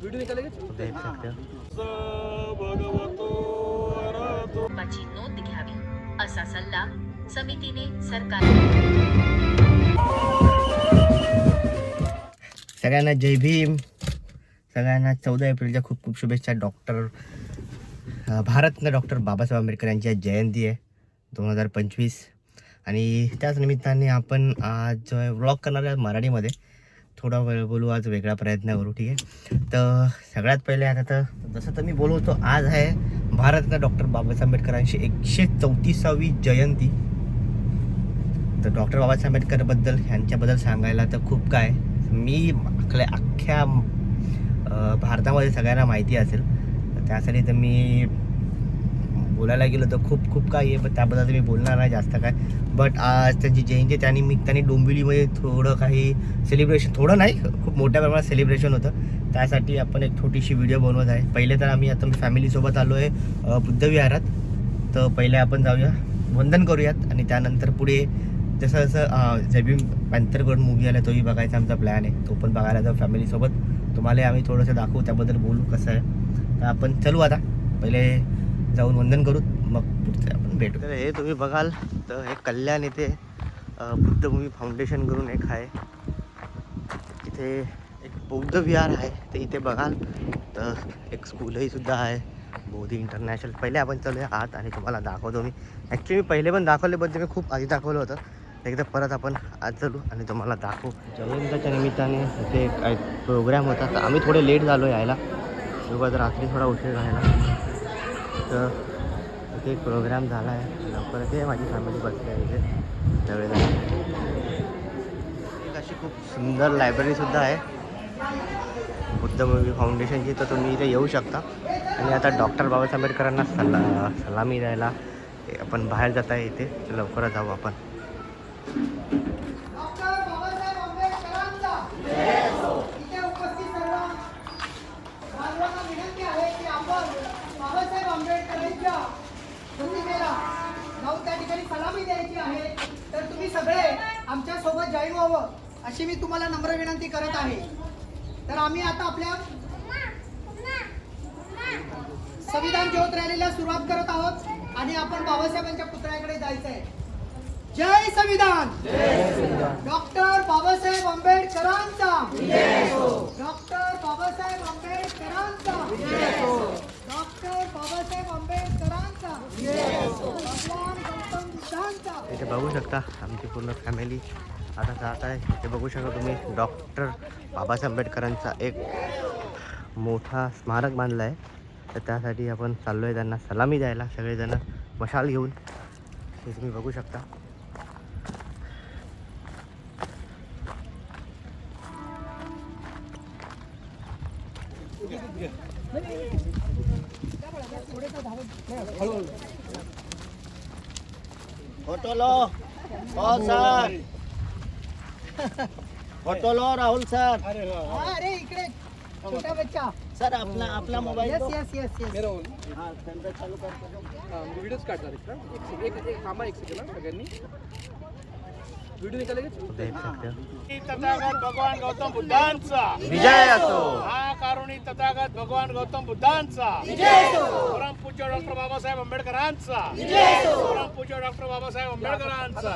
हो. नोंद घ्यावी. असा सल्ला समितीने सरकार सगळ्यांना जय भीम. सगळ्यांना चौदा एप्रिलच्या खूप खूप शुभेच्छा डॉक्टर भारतनं डॉक्टर बाबासाहेब आंबेडकर यांची आज जयंती आहे दोन हजार पंचवीस. आणि त्याच निमित्ताने आपण आज व्लॉग करणार आहे मराठीमध्ये. थोडा वेळ बोलू आज वेगळा प्रयत्न करू ठीक आहे? तर सगळ्यात पहिले आता तर जसं तर मी बोलवतो आज आहे भारतनं डॉक्टर बाबासाहेब आंबेडकरांची एकशे चौतीसावी जयंती. तर डॉक्टर बाबासाहेब आंबेडकरबद्दल ह्यांच्याबद्दल सांगायला तर खूप काय मी अख्या अख्ख्या भारतामध्ये सगळ्यांना माहिती असेल. त्यासाठी तर मी बोलायला गेलं तर खूप खूप काही आहे पण त्याबद्दल मी बोलणार नाही जास्त काय. बट आज त्यांची जयंती आहे, त्यानिमित्ताने मित्ताने डोंबिवलीमध्ये थोडं काही सेलिब्रेशन थोडं नाही खूप मोठ्या प्रमाणात सेलिब्रेशन होतं. त्यासाठी आपण एक छोटीशी व्हिडिओ बनवत आहे. पहिले तर आम्ही आता फॅमिलीसोबत आलो आहे बुद्धविहारात. तर पहिले आपण जाऊया वंदन करूयात. आणि त्यानंतर पुढे जसं जसं जबी पॅन्थरकडून मूवी आला तोही बघायचा आमचा प्लॅन आहे. तो पण बघायला जाऊ फॅमिलीसोबत तुम्हाला आम्ही थोडंसं दाखवू त्याबद्दल बोलू कसं आहे. तर आपण चलू आता. पहिले जाऊन वंदन करू मग पुढचं आपण भेटू. तर हे तुम्ही बघाल तर हे कल्याण इथे बुद्धभूमी फाउंडेशन करून एक आहे. इथे एक बौद्ध विहार आहे ते इथे बघाल. तर एक स्कूलही सुद्धा आहे बोधी इंटरनॅशनल. पहिले आपण चालूया आत आणि तुम्हाला दाखवतो मी. ॲक्च्युली मी पहिले पण दाखवले पण तुम्ही मी खूप आधी दाखवलं होतं. एकदा परत आपण आज चालू आणि तुम्हाला दाखवू. जयंताच्या निमित्ताने इथे एक प्रोग्राम होता. तर आम्ही थोडे लेट झालो यायला. सुरुवात रात्री थोडा उशीर राहिला. तर इथे एक प्रोग्राम झाला आहे लवकर ते माझी फॅमिली बसली आहे इथे. त्यावेळेला. एक अशी खूप सुंदर लायब्ररीसुद्धा आहे. बुद्ध मूवी फाउंडेशनची तर तुम्ही इथे येऊ शकता. आणि आता डॉक्टर बाबासाहेब आंबेडकरांना सला सलामी द्यायला. आपण बाहेर जात आहे इथे लवकरच जाऊ आपण डॉक्टर बाबासाहेब आंबेडकरांचा इथे उपस्थित सर्व बांधवांना विनंती आहे की आपण बाबासाहेब आंबेडकरांच्या प्रतिमेला जाऊन त्या ठिकाणी सलामी द्यायची आहे तर तुम्ही सगळे आमच्यासोबत जॉईन व्हावं अशी मी तुम्हाला नम्र विनंती करत आहे. तर आम्ही आता आपल्या संविधान ज्योत रॅलीला सुरुवात करत आहोत आणि आपण बाबासाहेबांच्या पुतळ्याकडे जायचं आहे जय संविधान. डॉक्टर बाबासाहेब आंबेडकरांचा. डॉक्टर बाबासाहेब आंबेडकरांचा डॉक्टर बाबासाहेब आंबेडकरांचा भगवान गौतम बुद्धांचा इथे बघू शकता आमची पूर्ण फॅमिली आता जात आहे इथे बघू शकता तुम्ही डॉक्टर बाबासाहेब आंबेडकरांचा एक मोठा स्मारक बांधला आहे तर त्यासाठी आपण चाललो आहे त्यांना सलामी द्यायला. सगळेजण मशाल घेऊन. हे तुम्ही बघू शकता. फोटो लो हो सर फोटो लो राहुल सर अरे इकडे छोटा बच्चा. सर आपला आपला mobile yes yes yes yes हा त्यांचा चालू करतो. व्हिडिओच काढणार एक एक एक थांबा एक सेकंड हा सगळ्यांनी. तथागत भगवान गौतम बुद्धांचा. विजय असो. हा कारुणी तथागत भगवान गौतम बुद्धांचा. परम पूज्य डॉक्टर बाबासाहेब आंबेडकरांचा. परम पूज्य डॉक्टर बाबासाहेब आंबेडकरांचा.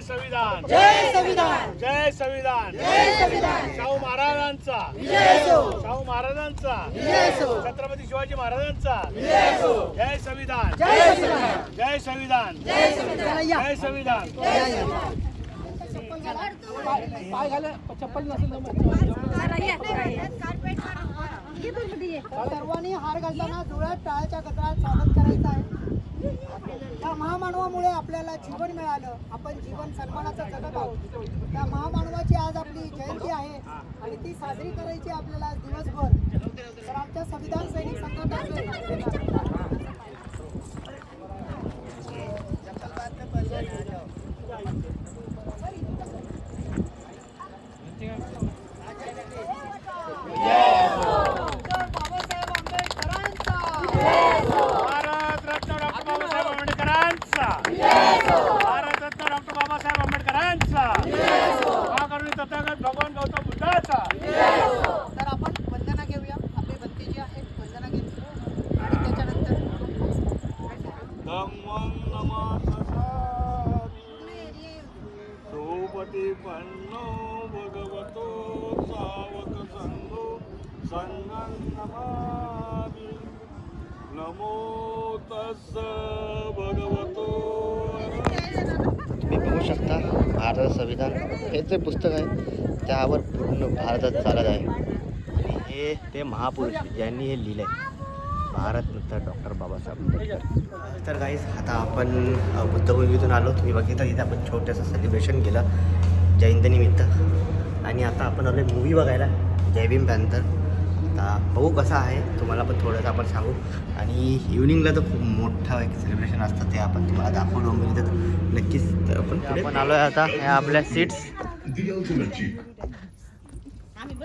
जय संविधान. जय संविधान. जय संविधान. जय संविधान. शाहू महाराजांचा. विजय असो. शाहू महाराजांचा. विजय असो. छत्रपती शिवाजी महाराजांचा. विजय असो. जय संविधान. जय संविधान. जय संविधान. चप्पल नसेल सर्वांनी हार घालताना डोळ्यात टाळ्याच्या गजरात स्वागत करायचं आहे. त्या महामानवामुळे आपल्याला जीवन मिळालं. आपण जीवन सन्मानाचं जगत आहोत. त्या महामानवाची आज आपली जयंती आहे आणि ती साजरी करायची आपल्याला दिवसभर. तर आमच्या संविधान सैनिक संघटना डॉक्टर बाबासाहेब आंबेडकरांचा भारत रत्न डॉक्टर बाबासाहेब आंबेडकरांचा भारत रत्न डॉक्टर बाबासाहेब आंबेडकरांचा हा करुणी तथागत भगवान गौतम बुद्धाचा तर आपण संगं नमामि नमो तस्स भगवतो. तुम्ही बघू शकता भारताचं संविधान. हे जे पुस्तक आहे त्यावर पूर्ण भारतात चालत आहे. आणि हे ते महापुरुष ज्यांनी हे लिहिलं आहे भारतरत्न डॉक्टर बाबासाहेब आंबेडकर. तर काहीच आता आपण बुद्धभूमीतून आलो. तुम्ही बघितलं इथे आपण छोटंसं सेलिब्रेशन केलं. जयंतीनिमित्त. आणि आता आपण आलो मूवी बघायला. जय भीम पॅन्थर आता बघू कसा आहे. तुम्हाला पण थोडंसं आपण सांगू. आणि इव्हनिंगला तर खूप मोठं एक सेलिब्रेशन असतं ते आपण तुम्हाला दाखवू. डोंबिवली तर नक्कीच आपण आपण आलो आहे आता ह्या आपल्या सीट्स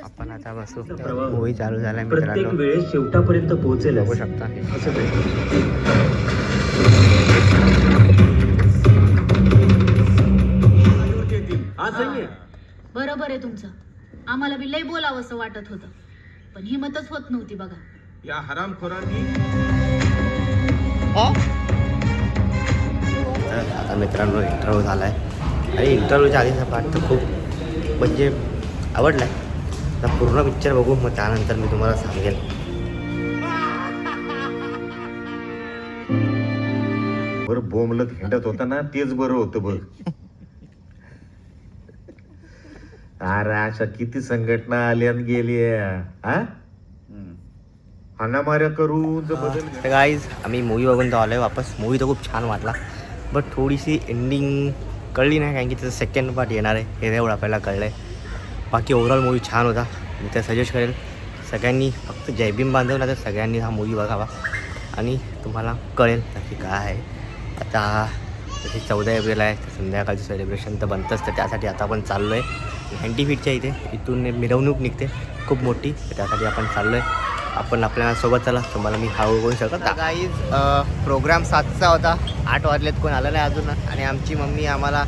आपण आता बसू. मूवी चालू झाला मित्रांनो. वेळेस शेवटापर्यंत पोहोचेल बघू शकता बरोबर आहे तुमचं. आम्हाला बी लय बोलावं असं वाटत होतं. पण हिंमतच होत नव्हती बघा. या हरामखोरांनी तर आता मित्रांनो इंटरव्ह्यू झाला आहे आणि इंटरव्ह्यूच्या आधीचा पार्ट तर खूप म्हणजे आवडला आहे आता पूर्ण पिक्चर बघू मग त्यानंतर मी तुम्हाला सांगेन. बरं बोंबलत हिंडत होता ना तेच बरं होतं बघ. अरे अशा किती संघटना आल्या आणि गेल्या. हा? हाणामाऱ्या करून जर बदल. तर गाईज आम्ही मूवी बघून तर आलो आहे वापस. मूवी तर खूप छान वाटला. बट थोडीशी एंडिंग कळली नाही कारण की त्याचं सेकंड पार्ट येणार आहे. हे तेवढं आपल्याला कळलं आहे बाकी ओव्हरऑल मूवी छान होता. मी तर सजेस्ट करेल सगळ्यांनी फक्त जयभीम बांधवला तर सगळ्यांनी हा मूवी बघावा. आणि तुम्हाला कळेल नक्की काय आहे. आता जशी चौदा एप्रिल आहे तर संध्याकाळचं सेलिब्रेशन तर बनतंच. तर त्यासाठी आता आपण चाललो आहे फीटच्या इथे. इथून मिरवणूक निघते. खूप मोठी. त्यासाठी आपण चाललो आहे आपण आपल्याला सोबत चला. तुम्हाला मी हाऊ करू शकत काहीच प्रोग्राम सातचा होता. आठ वाजलेत. कोण आलं नाही अजून. आणि आमची मम्मी आम्हाला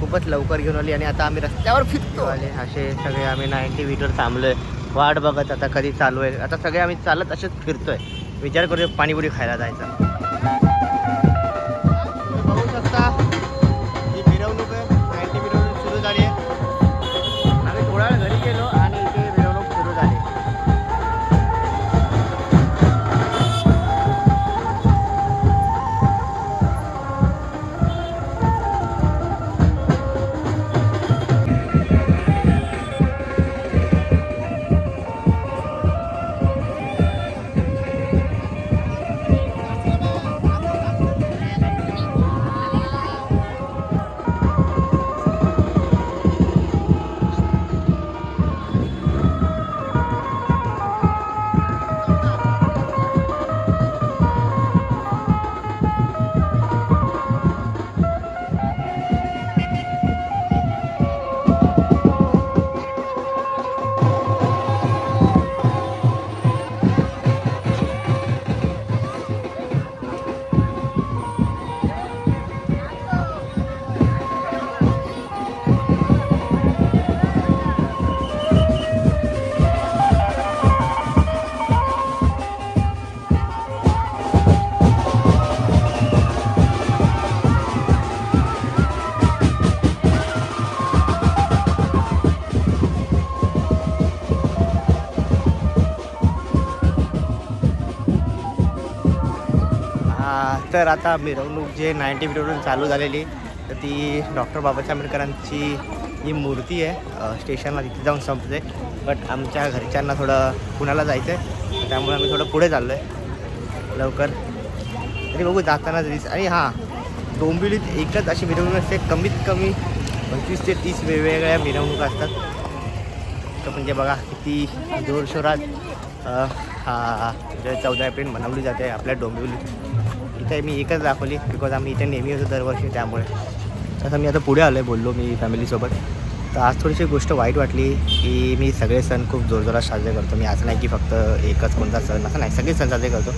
खूपच लवकर घेऊन आली. आणि आता आम्ही रस्त्यावर फिरतो. आले असे सगळे आम्ही नाईन्टी मीटर थांबलो आहे वाट बघत आता कधी चालू आहे. आता सगळे आम्ही चालत असेच फिरतोय. विचार करूया पाणीपुरी खायला जायचा. तर आता मिरवणूक जे नाईन्टी मिनिटवरून चालू झालेली तर ती डॉक्टर बाबासाहेब आंबेडकरांची जी मूर्ती आहे स्टेशनला तिथे जाऊन संपते. बट आमच्या घरच्यांना थोडं पुण्याला जायचं आहे त्यामुळे आम्ही थोडं पुढे चाललो आहे लवकर. तरी बघू जाताना दिस आणि हां डोंबिवलीत एकच अशी मिरवणूक असते कमीत कमी पंचवीस ते तीस वेगवेगळ्या मिरवणुका असतात. तर म्हणजे बघा किती जोरशोरात हा चौदा एप्रिल मनवली जाते आपल्या डोंबिवलीत. तर मी एकच दाखवली बिकॉज आम्ही इथे नेहमी होतो दरवर्षी त्यामुळे. तसं मी आता पुढे आलो आहे बोललो मी फॅमिलीसोबत तर आज थोडीशी गोष्ट वाईट वाटली की मी सगळे सण खूप जोरजोरात साजरे करतो. मी असं नाही की फक्त एकच कोणता सण असं नाही सगळे सण साजरे करतो.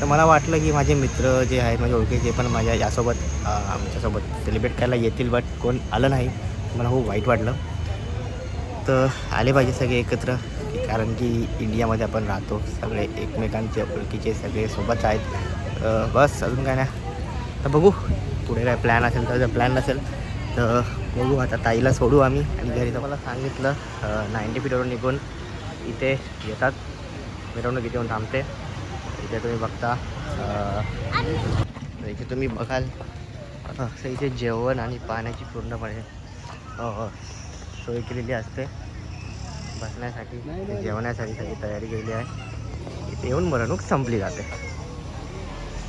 तर मला वाटलं की माझे मित्र जे आहेत माझे ओळखीचे पण माझ्या यासोबत आमच्यासोबत सेलिब्रेट करायला येतील बट कोण आलं नाही मला खूप वाईट वाटलं. तर आले पाहिजे सगळे एकत्र कारण की इंडियामध्ये आपण राहतो सगळे एकमेकांचे ओळखीचे सगळे सोबत आहेत. बस अजून काय नाही. तर बघू. पुढे काय प्लॅन असेल तर जर प्लॅन नसेल तर बघू. आता ताईला सोडू आम्ही. आणि घरी तर मला सांगितलं नाईंटी फीटवरून निघून इथे येतात. मिरवणूक इथे येऊन थांबते. इथे तुम्ही बघता इथे तुम्ही बघाल. असं इथे जेवण आणि पाण्याची पूर्णपणे सोय केलेली असते. बसण्यासाठी जेवण्यासाठी सगळी तयारी केलेली आहे. इथे येऊन मिरवणूक संपली जाते.